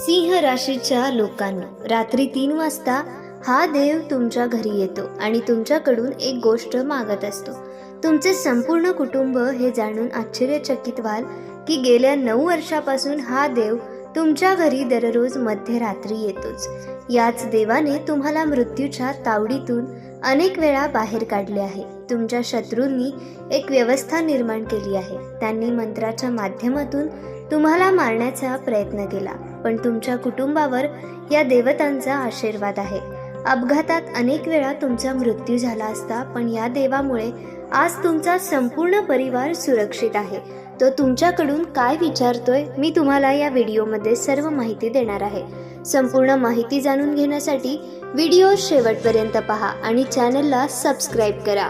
सिंह राशीच्या लोकांना. रात्री तीन वाजता हा देव तुमच्या घरी येतो आणि तुमच्याकडून एक गोष्ट मागत असतो. तुमचे संपूर्ण कुटुंब हे जाणून आश्चर्यचकित व्हाल की गेल्या नऊ वर्षापासून हा देव तुमच्या घरी दररोज मध्यरात्री येतोच. याच देवाने तुम्हाला मृत्यूच्या तावडीतून अनेक वेळा बाहेर काढले आहे. तुमच्या शत्रूंनी एक व्यवस्था निर्माण केली आहे. त्यांनी मंत्राच्या माध्यमातून तुम्हाला मारण्याचा प्रयत्न केला. पण तुमच्या कुटुंबावर या देवतांचा आशीर्वाद आहे. अपघातात अनेक वेळा तुमचा मृत्यू झाला असता पण या देवामुळे आज तुमचा संपूर्ण परिवार सुरक्षित आहे. तो तुमच्याकडून काय विचारतोय मी तुम्हाला या व्हिडिओमध्ये सर्व माहिती देणार आहे. संपूर्ण माहिती जाणून घेण्यासाठी व्हिडिओ शेवटपर्यंत पहा आणि चॅनलला सबस्क्राईब करा.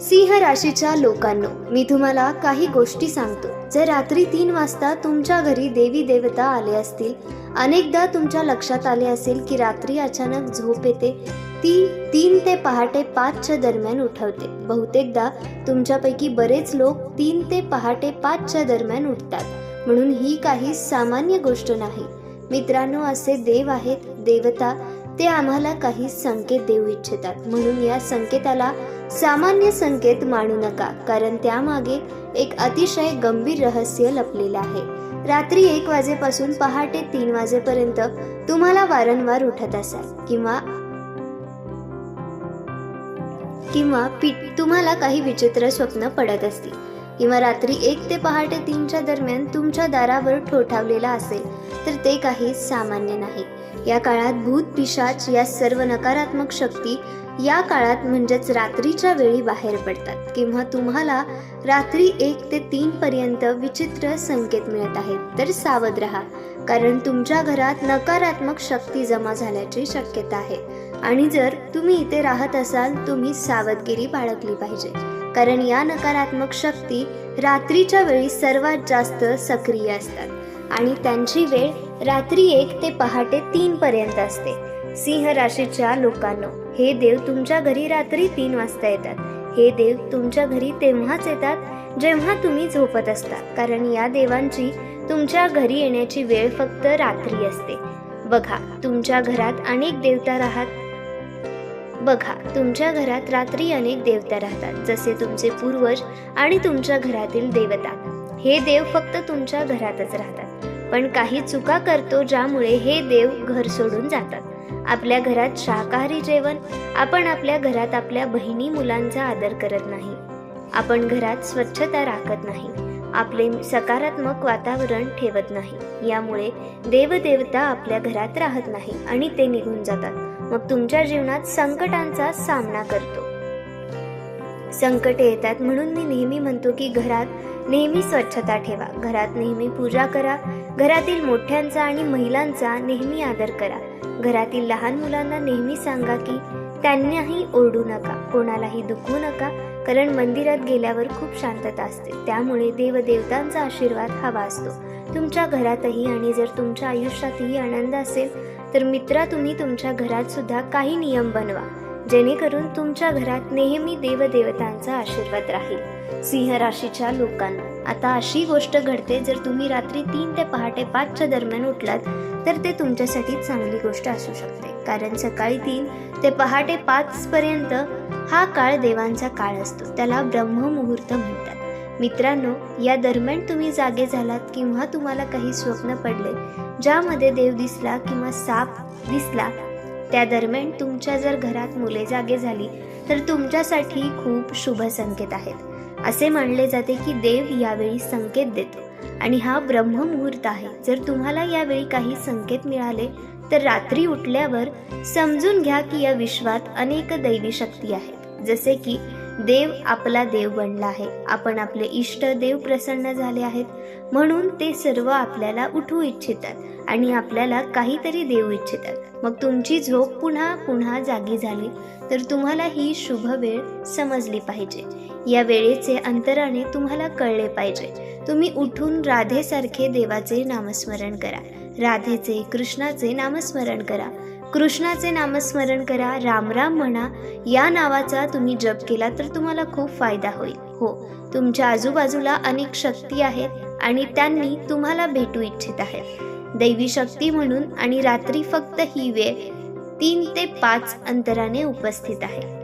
सिंह राशीच्या लोकांनो मी तुम्हाला काही गोष्टी सांगतो. जर रात्री तीन वाजता तुमच्या घरी देवी देवता आले असतील अनेकदा तुमच्या लक्षात आले असेल की रात्री अचानक झोप येते ती तीन ते पहाटे पाचच्या दरम्यान उठवते. बहुतेकदा तुमच्यापैकी बरेच लोक तीन ते पहाटे पाचच्या दरम्यान उठतात. म्हणून ही काही सामान्य गोष्ट नाही. मित्रांनो असे देव आहेत देवता ते आम्हाला काही संकेत देऊ इच्छितात. म्हणून या संकेताला सामान्य संकेत मानू नका कारण त्यामागे एक अतिशय गंभीर रहस्य लपलेलं आहे. रात्री एक वाजेपासून पहाटे तीन वाजेपर्यंत तुम्हाला वारंवार उठत असाल किंवा किंवा तुम्हाला काही विचित्र स्वप्न पडत असतील. किंवा रात्री एक ते पहाटे तीनच्या दरम्यान तुमच्या दारावर ठोठावलेला असेल तर ते काही सामान्य नाही. या काळात भूत पिशाच या सर्व नकारात्मक शक्ती या काळात म्हणजेच रात्रीच्या वेळी बाहेर पडतात किंवा तुम्हाला रात्री एक ते तीन पर्यंत विचित्र संकेत मिळत आहेत. तर सावध राहा कारण तुमच्या घरात नकारात्मक शक्ती जमा झाल्याची शक्यता आहे. आणि जर तुम्ही इथे राहत असाल तुम्ही सावधगिरी बाळगली पाहिजे कारण या नकारात्मक शक्ती रात्रीच्या वेळी सर्वात जास्त सक्रिय असतात. आणि त्यांची वेळ रात्री एक ते पहाटे तीन पर्यंत असते. सिंह राशीच्या लोकांनो हे देव तुमच्या घरी रात्री तीन वाजता येतात. हे देव तुमच्या घरी तेव्हाच येतात जेव्हा तुम्ही झोपत असता. कारण या देवांची तुमच्या घरी येण्याची वेळ फक्त रात्री असते. बघा तुमच्या घरात अनेक देवता राहत. बघा तुमच्या घरात रात्री अनेक देवता राहतात जसे तुमचे पूर्वज आणि तुमच्या घरातील देवता. हे देव फक्त तुमच्या घरातच राहतात. पण काही चुका करतो ज्यामुळे हे देव घर सोडून जातात. आपल्या घरात शाकाहारी जेवण आपण आपल्या घरात आपल्या बहिणी मुलांचा आदर करत नाही. आपण घरात स्वच्छता राखत नाही. आपले सकारात्मक वातावरण ठेवत नाही. यामुळे देवदेवता आपल्या घरात राहत नाही आणि ते निघून जातात. मग तुमच्या जीवनात संकटांचा सामना करतो. संकटे येतात म्हणून मी नेहमी म्हणतो की घरात नेहमी स्वच्छता ठेवा. घरात नेहमी पूजा करा. घरातील मोठ्यांचा आणि महिलांचा नेहमी आदर करा. घरातील लहान मुलांना नेहमी सांगा की त्यांनाही ओरडू नका कोणालाही दुखवू नका कारण मंदिरात गेल्यावर खूप शांतता असते. त्यामुळे देवदेवतांचा आशीर्वाद हवा असतो. तुमच्या घरातही आणि जर तुमच्या आयुष्यातही आनंद असेल तर मित्रा तुम्ही तुमच्या घरात सुद्धा काही नियम बनवा. जेणेकरून तुमच्या घरात नेहमी देवदेवतांचा आशीर्वाद राहील. सिंह राशीच्या लोकांना. आता अशी गोष्ट घडते जर तुम्ही रात्री तीन ते पहाटे पाचच्या दरम्यान उठलात तर ते तुमच्यासाठी चांगली गोष्ट असू शकते. कारण सकाळी तीन ते पहाटे पाच पर्यंत हा काळ देवांचा काळ असतो. त्याला ब्रह्ममुहूर्त म्हणतात. मित्रांनो या दरम्यान तुम्ही जागे झालात किंवा तुम्हाला काही स्वप्न पडले ज्यामध्ये देव दिसला किंवा साप दिसला त्या दरम्यान तुमच्या जर घरात मुले जागे झाली तर तुमच्यासाठी खूप शुभ संकेत आहेत. असे मानले जाते की देव यावेळी संकेत देतो. आणि हा ब्रह्ममुहूर्त आहे. जर तुम्हाला यावेळी काही संकेत मिळाले तर रात्री उठल्यावर समजून घ्या की या विश्वात अनेक दैवी शक्ती आहेत. जसे की देव आपला देव बनला आहे. आपण आपले इष्ट देव प्रसन्न झाले आहेत. म्हणून ते सर्व आपल्याला उठू इच्छितात आणि आपल्याला काहीतरी देऊ इच्छितात. मग तुमची झोप पुन्हा पुन्हा जागी झाली तर तुम्हाला ही शुभ वेळ समजली पाहिजे. या वेळेचे अंतराने तुम्हाला कळले पाहिजे. तुम्ही उठून राधेसारखे देवाचे नामस्मरण करा. राधेचे कृष्णाचे नामस्मरण करा. कृष्णाचे नामस्मरण करा रामराम म्हणा. या नावाचा तुम्ही जप केला तर तुम्हाला खूप फायदा होईल. हो तुमच्या आजूबाजूला अनेक शक्ती आहेत आणि त्यांनी तुम्हाला भेटू इच्छित आहेत. दैवी शक्ती म्हणून आणि रात्री फक्त ही वेळ तीन ते पाच अंतराने उपस्थित आहे.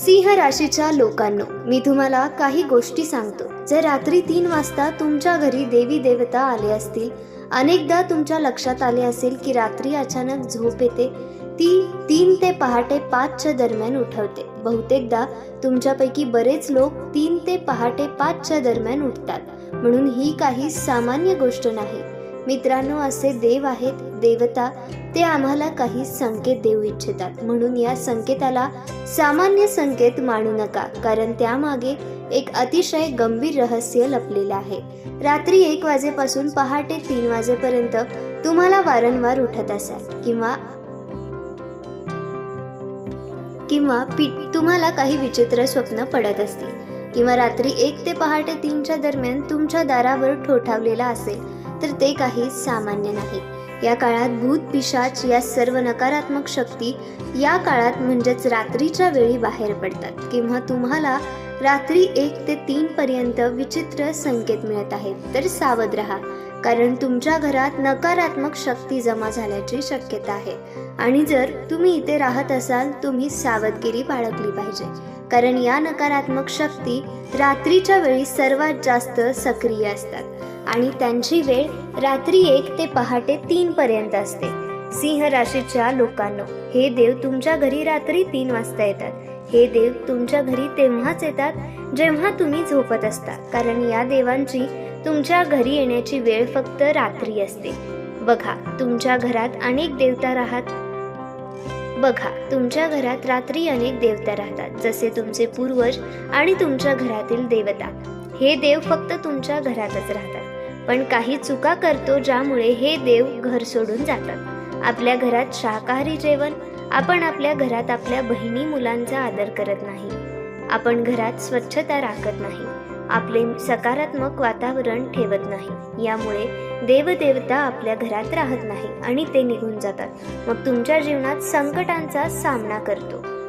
सिंह राशीच्या लोकांनो मी तुम्हाला काही गोष्टी सांगतो. जर रात्री तीन वाजता तुमच्या घरी देवी देवता आले असतील अनेकदा तुमच्या लक्षात आले असेल की रात्री अचानक झोप येते ती तीन ते पहाटे पाचच्या दरम्यान उठवते. बहुतेकदा तुमच्यापैकी बरेच लोक तीन ते पहाटे पाचच्या दरम्यान उठतात. म्हणून ही काही सामान्य गोष्ट नाही. मित्रांनो असे देव आहेत देवता ते आम्हाला काही संकेत देऊ इच्छितात. म्हणून या संकेताला सामान्य संकेत मानू नका कारण त्यामागे एक अतिशय गंभीर रहस्य लपलेलं आहे. रात्री एक वाजेपासून पहाटे तीन वाजेपर्यंत तुम्हाला वारंवार उठत असाल किंवा किंवा पीठ तुम्हाला काही विचित्र स्वप्न पडत असतील किंवा रात्री एक ते पहाटे तीनच्या दरम्यान तुमच्या दारावर ठोठावलेला असेल तर ते काही सामान्य नाही. या काळात भूत पिशाच या सर्व नकारात्मक शक्ती या काळात म्हणजेच रात्रीच्या वेळी बाहेर पडतात किंवा तुम्हाला रात्री एक ते तीन पर्यंत विचित्र संकेत मिळत आहेत. तर सावध राहा कारण तुमच्या घरात नकारात्मक शक्ती जमा झाल्याची शक्यता आहे. आणि जर तुम्ही इथे राहत असाल तुम्ही सावधगिरी बाळगली पाहिजे कारण या नकारात्मक शक्ती रात्रीच्या वेळी सर्वात जास्त सक्रिय असतात. आणि त्यांची वेळ रात्री एक ते पहाटे तीन पर्यंत असते. सिंह राशीच्या लोकांनो हे देव तुमच्या घरी रात्री तीन वाजता येतात. हे देव तुमच्या घरी तेव्हाच येतात जेव्हा तुम्ही झोपत असता कारण या देवांची तुमच्या घरी येण्याची वेळ फक्त रात्री असते. बघा तुमच्या घरात अनेक देवता राहत. बघा तुमच्या घरात रात्री अनेक देवता राहतात जसे तुमचे पूर्वज आणि तुमच्या घरातील देवता. हे देव फक्त तुमच्या घरातच राहतात. पण काही चुका करतो ज्यामुळे हे देव घर सोडून जातात. आपल्या घरात शाकाहारी जेवण आपण आपल्या घरात आपल्या बहिणी मुलांचा आदर करत नाही. आपण घरात स्वच्छता राखत नाही. आपले सकारात्मक वातावरण ठेवत नाही. यामुळे देवदेवता आपल्या घरात राहत नाही आणि ते निघून जातात. मग तुमच्या जीवनात संकटांचा सामना करतो.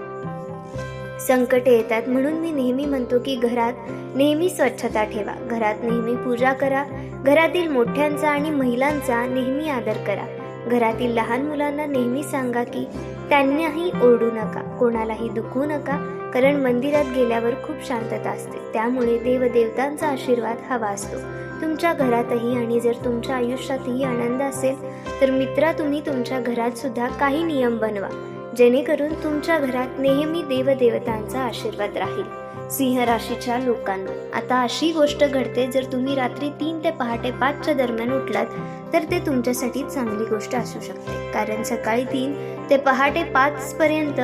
संकटे येतात म्हणून मी नेहमी म्हणतो की घरात नेहमी स्वच्छता ठेवा. घरात नेहमी पूजा करा. घरातील मोठ्यांचा आणि महिलांचा नेहमी आदर करा. घरातील लहान मुलांना नेहमी सांगा की त्यांनाही ओरडू नका कोणालाही दुखू नका कारण मंदिरात गेल्यावर खूप शांतता असते. त्यामुळे देवदेवतांचा आशीर्वाद हवा असतो. तुमच्या घरातही आणि जर तुमच्या आयुष्यातही आनंद असेल तर मित्रा तुम्ही तुमच्या घरात सुद्धा काही नियम बनवा. जेणेकरून तुमच्या घरात नेहमी देवदेवतांचा आशीर्वाद राहील. सिंह राशीच्या लोकांना आता अशी गोष्ट घडते जर तुम्ही रात्री तीन ते पहाटे पाचच्या दरम्यान उठलात तर ते तुमच्यासाठी चांगली गोष्ट असू शकते. कारण सकाळी तीन ते पहाटे पाच पर्यंत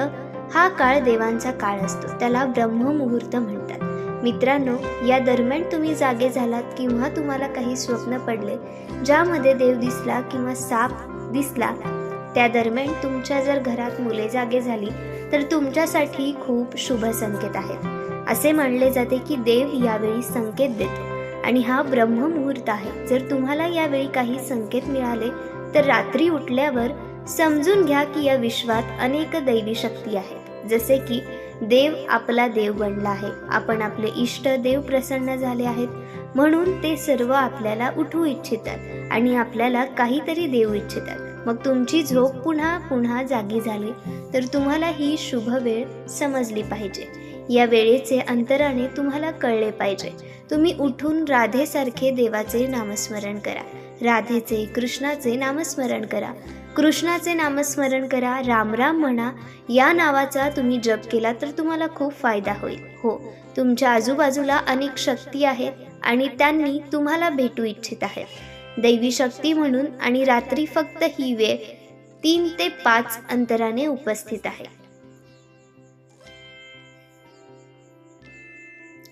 हा काळ देवांचा काळ असतो. त्याला ब्रह्ममुहूर्त म्हणतात. मित्रांनो या दरम्यान तुम्ही जागे झालात किंवा तुम्हाला काही स्वप्न पडले ज्यामध्ये देव दिसला किंवा साप दिसला त्या दरम्यान तुमच्या जर घरात मुले जागे झाली तर तुमच्यासाठी खूप शुभ संकेत आहेत असे मानले जाते की देव यावेळी संकेत देतो. आणि हा ब्रह्ममुहूर्त आहे. जर तुम्हाला यावेळी काही संकेत मिळाले तर रात्री उठल्यावर समजून घ्या की या विश्वात अनेक दैवी शक्ती आहेत. जसे की देव आपला देव बनला आहे. आपण आपले इष्ट देव प्रसन्न झाले आहेत. म्हणून ते सर्व आपल्याला उठवू इच्छितात आणि आपल्याला काहीतरी देऊ इच्छितात. मग तुमची झोप पुन्हा पुन्हा जागी झाली तर तुम्हाला ही शुभ वेळ समजली पाहिजे. या वेळेचे अंतराने तुम्हाला कळले पाहिजे. तुम्ही उठून राधेसारखे देवाचे नामस्मरण करा. राधेचे कृष्णाचे नामस्मरण करा. कृष्णाचे नामस्मरण करा रामराम म्हणा. या नावाचा तुम्ही जप केला तर तुम्हाला खूप फायदा होईल. हो तुमच्या आजूबाजूला अनेक शक्ती आहेत आणि त्यांनी तुम्हाला भेटू इच्छित आहेत. दैवी शक्ती म्हणून आणि रात्री फक्त ही वेळ तीन ते पाच अंतराने उपस्थित आहे.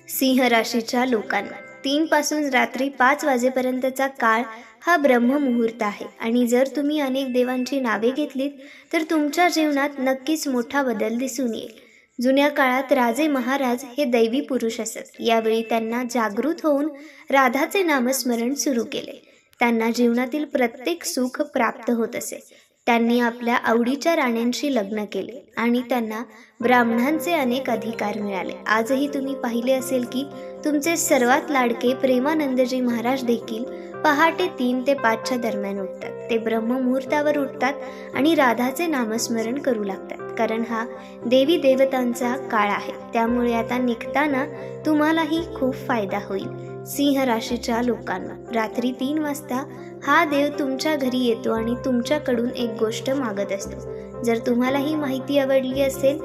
सिंह राशीच्या लोकांना तीन पासून रात्री पाच वाजेपर्यंतचा काळ हा ब्रह्ममुहूर्त आहे आणि जर तुम्ही अनेक देवांची नावे घेतलीत तर तुमच्या जीवनात नक्कीच मोठा बदल दिसून येईल. जुन्या काळात राजे महाराज हे दैवी पुरुष असत. यावेळी त्यांना जागृत होऊन राधाचे नामस्मरण सुरू केले. त्यांना जीवनातील प्रत्येक सुख प्राप्त होत असे. त्यांनी आपल्या आवडीच्या राण्यांशी लग्न केले आणि त्यांना ब्राह्मणांचे अनेक अधिकार मिळाले. आजही तुम्ही पाहिले असेल की तुमचे सर्वात लाडके प्रेमानंदजी महाराज देखील पहाटे तीन ते पाचच्या दरम्यान उठतात. ते ब्रह्ममुहूर्तावर उठतात आणि राधाचे नामस्मरण करू लागतात. कारण हा देवी देवतांचा काळ आहे. त्यामुळे आता निघताना तुम्हालाही खूप फायदा होईल. सिंह राशीच्या लोकांना. रात्री तीन वाजता हा देव तुमच्या घरी येतो आणि तुमच्याकडून एक गोष्ट मागत असतो. जर तुम्हाला ही माहिती आवडली असेल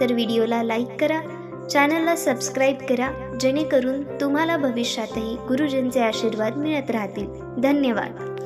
तर व्हिडिओला लाईक करा चॅनलला सबस्क्राईब करा जेणेकरून तुम्हाला भविष्यातही गुरुजींचे आशीर्वाद मिळत राहतील. धन्यवाद.